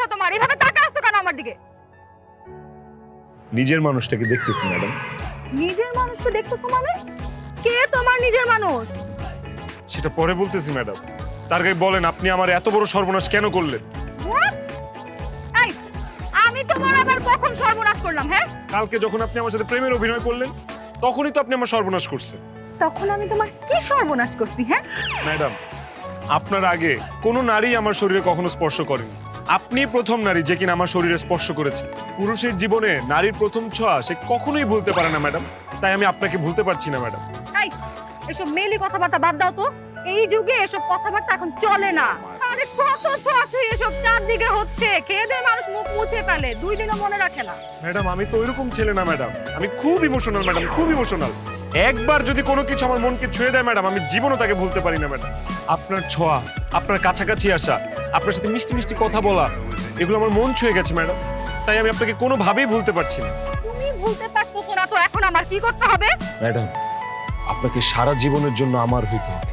সমস্যা তোমার? এভাবে তাকা আসছো কেন আমার দিকে? নিজের মানুষটাকে দেখতেছি ম্যাডাম। নিজের মানুষকে দেখতেছো মানে? কে তোমার নিজের মানুষ? সেটা পরে বলতেছি ম্যাডাম। তার বলেন আপনি আমার এত বড় সর্বনাশ কেন করলেন? এই আমি তোমার আবার কখন সর্বনাশ করলাম হ্যাঁ? কালকে যখন আপনি আমার সাথে প্রেমের অভিনয় করলেন তখনই তো আপনি আমার সর্বনাশ করছেন। তখন আমি তোমার কি সর্বনাশ করছি হ্যাঁ? ম্যাডাম আপনার আগে কোনো নারী আমার শরীরে কখনো স্পর্শ করেনি। আপনি প্রথম নারী যে কিনা আমার শরীরে স্পর্শ করেছে। পুরুষের জীবনে নারীর প্রথম ছোঁয়া সে কখনোই ভুলতে পারে না ম্যাডাম। তাই আমি আপনাকে ভুলতে পারছি না ম্যাডাম। এই এসব মেলি কথাবার্তা বাদ দাও তো। এই যুগে এসব কথাবার্তা এখন চলে না। আরে কত ছোঁয়াছুঁই এসব চারদিকে হচ্ছে। খেয়ে দিয়ে মানুষ মুখ মুছে ফেলে দুই দিনও মনে রাখে না। ম্যাডাম আমি তো ওইরকম ছেলে না ম্যাডাম। আমি খুব ইমোশনাল ম্যাডাম খুব ইমোশনাল একবার যদি কোনো কিছু আমার মনকে ছুঁয়ে দেয় ম্যাডাম আমি জীবনও তাকে ভুলতে পারি না ম্যাডাম। আপনার ছোঁয়া আপনার কাছাকাছি আসা আপনার সাথে মিষ্টি মিষ্টি কথা বলা এগুলো আমার মন ছুঁয়ে গেছে ম্যাডাম। তাই আমি আপনাকে কোনোভাবেই ভুলতে পারছি না। তুমি ভুলতে পারছ না তো এখন আমার কি করতে হবে? ম্যাডাম আপনাকে সারা জীবনের জন্য আমার হইতে হবে।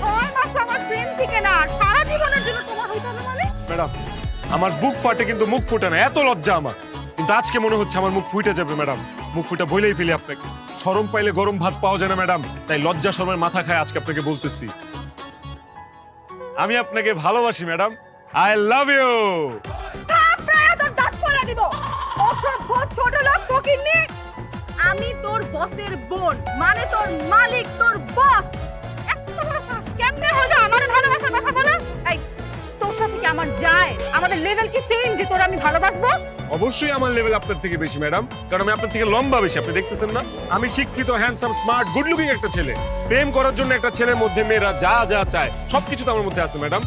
ছয় মাস আমার প্রেম থেকে না সারা জীবনের জন্য তোমার হইতে হবে মানে? ম্যাডাম আমার বুক ফাটে কিন্তু মুখ ফুটে না এত লজ্জা আমার। কিন্তু আজকে মনে হচ্ছে আমার মুখ ফুটে যাবে ম্যাডাম। মুখ ফুটে বইলেই ফেলি আপনাকে। সরম পাইলে গরম ভাত পাওয়া যায় না, ম্যাডাম। তাই লজ্জা শরমের মাথা খায় আজকে আপনাকে বলতেছি। আমি আপনাকে ভালোবাসি, ম্যাডাম। আই লাভ ইউ আমি তোর বসের বোন মানে তোর মালিক, তোর বস কেমনে হলো আমি ভালোবাসবো? অবশ্যই আমার লেভেল আপনার থেকে বেশি ম্যাডাম কারণ আমি আপনার থেকে লম্বা বেশি, আপনি দেখতেছেন না? আমি শিক্ষিত হ্যান্ডসাম স্মার্ট গুড লুকিং একটা ছেলে। প্রেম করার জন্য একটা ছেলের মধ্যে মেয়েরা যা যা চায়, সবকিছু তো আমার মধ্যে আছে ম্যাডাম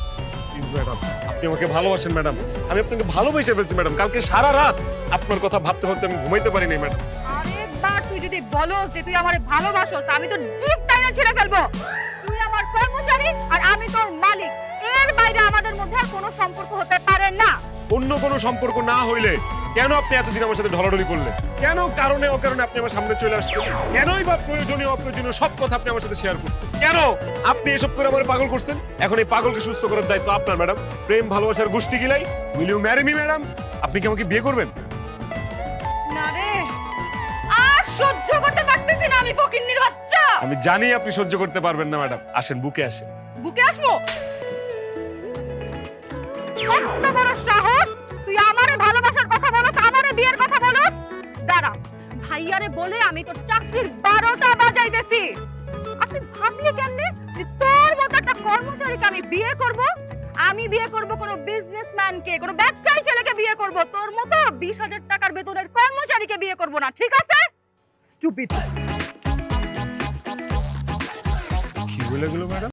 ম্যাডাম আপনি আমাকে ভালোবাসেন ম্যাডাম আমি আপনাকে ভালোবেসে ফেলছি ম্যাডাম কালকে সারা রাত আপনার কথা ভাবতে ভাবতে আমি ঘুমাইতে পারিনি ম্যাডাম ভালোবাসো তা আমি তোর আমি মালিক। এর বাইরে আমাদের মধ্যে আর কোনো সম্পর্ক হতে অন্য কোনো সম্পর্ক না হইলে কেন আপনি এতদিন আমার সাথে ঢলাঢলি করলেন? কেন কারণে অকারণে আপনি আমার সামনে চলে আসছেন কেনই বা প্রয়োজনীয় অপ্রয়োজনীয় সব কথা আপনি আমার সাথে শেয়ার করতেন? কেন আপনি এসব করে আমার পাগল করছেন? এখন এই পাগলকে সুস্থ করার দায়িত্ব আপনার ম্যাডাম। প্রেম ভালোবাসার গোষ্ঠী গিলাই। Will you marry me madam? আপনি কি আমাকে বিয়ে করবেন? না রে আর সহ্য করতে পারতেছি না আমি ফকিন্নির বাচ্চা। আমি জানি আপনি সহ্য করতে পারবেন না ম্যাডাম। আসেন বুকে আসেন। বুকে আসব? এত বড় সাহস? তুই আমারে ভালোবাসার কথা বলস, আমারে বিয়ের কথা বলস? দাঁড়া, ভাইয়ারে বলে আমি তোর চাকরির বারোটা বাজাইতেছি। আপনি ভাবলি কেমনে যে তোর মতো একটা কর্মচারীকে আমি বিয়ে করব। আমি বিয়ে করব কোনো বিজনেসম্যানকে কোনো ব্যবসায়ী ছেলেকে বিয়ে করব। তোর মতো বিশ হাজার টাকার বেতনের কর্মচারীকে বিয়ে করব না, ঠিক আছে? স্টুপিড কি বলে গেল ম্যাডাম?